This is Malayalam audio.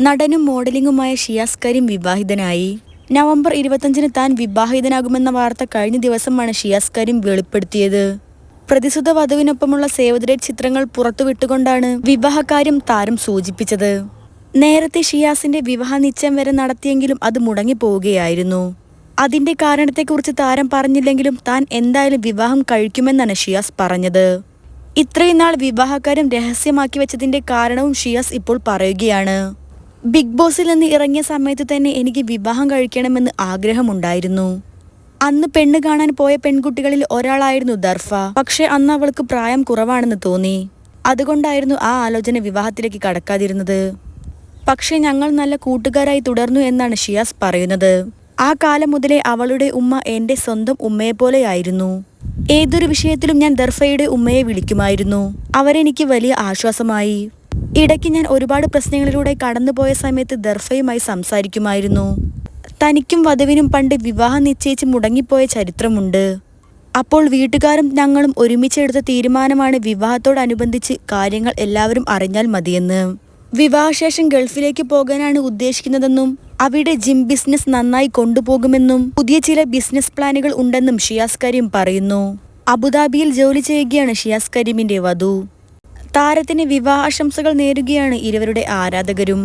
നടനും മോഡലിംഗുമായ ഷിയാസ് കരീം വിവാഹിതനായി. നവംബർ ഇരുപത്തഞ്ചിന് താൻ വിവാഹിതനാകുമെന്ന വാർത്ത കഴിഞ്ഞ ദിവസമാണ് ഷിയാസ് കരീം വെളിപ്പെടുത്തിയത്. പ്രതിസുത വധുവിനൊപ്പമുള്ള സേവ് ദ ചിത്രങ്ങൾ പുറത്തുവിട്ടുകൊണ്ടാണ് വിവാഹകാര്യം താരം സൂചിപ്പിച്ചത്. നേരത്തെ ഷിയാസിന്റെ വിവാഹ നിശ്ചയം വരെ നടത്തിയെങ്കിലും അത് മുടങ്ങിപ്പോവുകയായിരുന്നു. അതിന്റെ കാരണത്തെക്കുറിച്ച് താരം പറഞ്ഞില്ലെങ്കിലും താൻ എന്തായാലും വിവാഹം കഴിക്കുമെന്നാണ് ഷിയാസ് പറഞ്ഞത്. ഇത്രയും നാൾ വിവാഹകാര്യം രഹസ്യമാക്കി വെച്ചതിന്റെ കാരണവും ഷിയാസ് ഇപ്പോൾ പറയുകയാണ്. ബിഗ് ബോസിൽ നിന്ന് ഇറങ്ങിയ സമയത്ത് തന്നെ എനിക്ക് വിവാഹം കഴിക്കണമെന്ന് ആഗ്രഹമുണ്ടായിരുന്നു. അന്ന് പെണ്ണ് കാണാൻ പോയ പെൺകുട്ടികളിൽ ഒരാളായിരുന്നു ദർഫ. പക്ഷെ അന്ന് അവൾക്ക് പ്രായം കുറവാണെന്ന് തോന്നി. അതുകൊണ്ടായിരുന്നു ആ ആലോചന വിവാഹത്തിലേക്ക് കടക്കാതിരുന്നത്. പക്ഷെ ഞങ്ങൾ നല്ല കൂട്ടുകാരായി തുടർന്നു എന്നാണ് ഷിയാസ് പറയുന്നത്. ആ കാലം മുതലേ അവളുടെ ഉമ്മ എന്റെ സ്വന്തം ഉമ്മയെപ്പോലെയായിരുന്നു. ഏതൊരു വിഷയത്തിലും ഞാൻ ദർഫയുടെ ഉമ്മയെ വിളിക്കുമായിരുന്നു. അവരെനിക്ക് വലിയ ആശ്വാസമായി. ഇടയ്ക്ക് ഞാൻ ഒരുപാട് പ്രശ്നങ്ങളിലൂടെ കടന്നുപോയ സമയത്ത് ദർഫയുമായി സംസാരിക്കുമായിരുന്നു. തനിക്കും വധുവിനും പണ്ട് വിവാഹം നിശ്ചയിച്ച് മുടങ്ങിപ്പോയ ചരിത്രമുണ്ട്. അപ്പോൾ വീട്ടുകാരും ഞങ്ങളും ഒരുമിച്ചെടുത്ത തീരുമാനമാണ് വിവാഹത്തോടനുബന്ധിച്ച് കാര്യങ്ങൾ എല്ലാവരും അറിഞ്ഞാൽ മതിയെന്ന്. വിവാഹശേഷം ഗൾഫിലേക്ക് പോകാനാണ് ഉദ്ദേശിക്കുന്നതെന്നും അവിടെ ജിം ബിസിനസ് നന്നായി കൊണ്ടുപോകുമെന്നും പുതിയ ചില ബിസിനസ് പ്ലാനുകൾ ഉണ്ടെന്നും ഷിയാസ് കരീം പറയുന്നു. അബുദാബിയിൽ ജോലി ചെയ്യുകയാണ് ഷിയാസ് കരീമിന്റെ വധു. താരത്തിന് വിവാഹാശംസകൾ നേരുകയാണ് ഇരുവരുടെ ആരാധകരും.